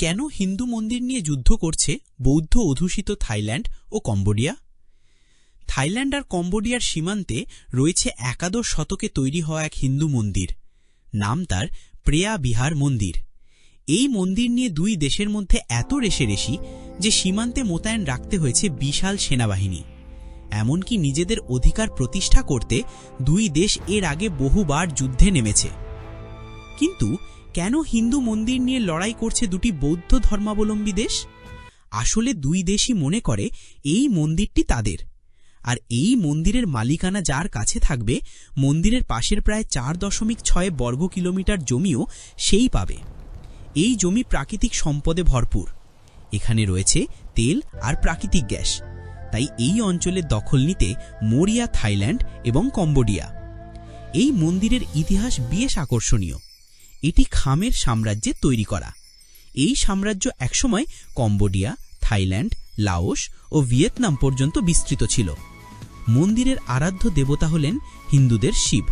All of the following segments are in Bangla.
কেন হিন্দু মন্দির নিয়ে যুদ্ধ করছে বৌদ্ধ অধূষিত থাইল্যান্ড ও কম্বোডিয়া? থাইল্যান্ড আর কম্বোডিয়ার সীমান্তে রয়েছে একাদশ শতকে তৈরি হওয়া এক হিন্দু মন্দির। নাম তার প্রেয়া বিহার মন্দির। এই মন্দির নিয়ে দুই দেশের মধ্যে এত রেশারেশি যে সীমান্তে মোতায়েন রাখতে হয়েছে বিশাল সেনাবাহিনী। এমনকি নিজেদের অধিকার প্রতিষ্ঠা করতে দুই দেশ এর আগে বহুবার যুদ্ধে নেমেছে। কিন্তু কেন হিন্দু মন্দির নিয়ে লড়াই করছে দুটি বৌদ্ধ ধর্মাবলম্বী দেশ? আসলে দুই দেশই মনে করে এই মন্দিরটি তাদের। আর এই মন্দিরের মালিকানা যার কাছে থাকবে, মন্দিরের পাশের প্রায় চার দশমিক ছয় বর্গ কিলোমিটার জমিও সেই পাবে। এই জমি প্রাকৃতিক সম্পদে ভরপুর। এখানে রয়েছে তেল আর প্রাকৃতিক গ্যাস। তাই এই অঞ্চলের দখল নিতে মোরিয়া, থাইল্যান্ড এবং কম্বোডিয়া। এই মন্দিরের ইতিহাস বেশ আকর্ষণীয়। এটি খামের সাম্রাজ্যে তৈরি করা। এই সাম্রাজ্য একসময় কম্বোডিয়া, থাইল্যান্ড, লাওস ও ভিয়েতনাম পর্যন্ত বিস্তৃত ছিল। মন্দিরের আরাধ্য দেবতা হলেন হিন্দুদের শিব।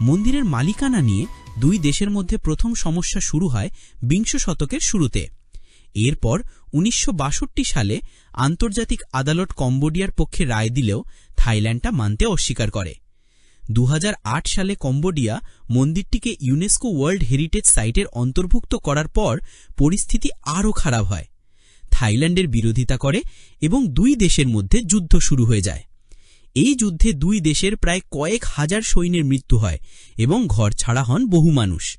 মন্দিরের মালিকানা নিয়ে দুই দেশের মধ্যে প্রথম সমস্যা শুরু হয় বিংশ শতকের শুরুতে। এরপর উনিশশো বাষট্টি সালে আন্তর্জাতিক আদালত কম্বোডিয়ার পক্ষে রায় দিলেও থাইল্যান্ডটা মানতে অস্বীকার করে। দুহাজার আট সালে কম্বোডিয়া মন্দিরটিকে ইউনেস্কো ওয়ার্ল্ড হেরিটেজ সাইটের অন্তর্ভুক্ত করার পর পরিস্থিতি আরও খারাপ হয়। থাইল্যান্ডের বিরোধিতা করে এবং দুই দেশের মধ্যে যুদ্ধ শুরু হয়ে যায়। এই যুদ্ধে দুই দেশের প্রায় কয়েক হাজার সৈন্যের মৃত্যু হয় এবং ঘর ছাড়া হন বহু মানুষ।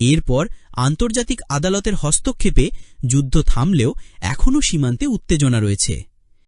এরপর আন্তর্জাতিক আদালতের হস্তক্ষেপে যুদ্ধ থামলেও এখনও সীমান্তে উত্তেজনা রয়েছে।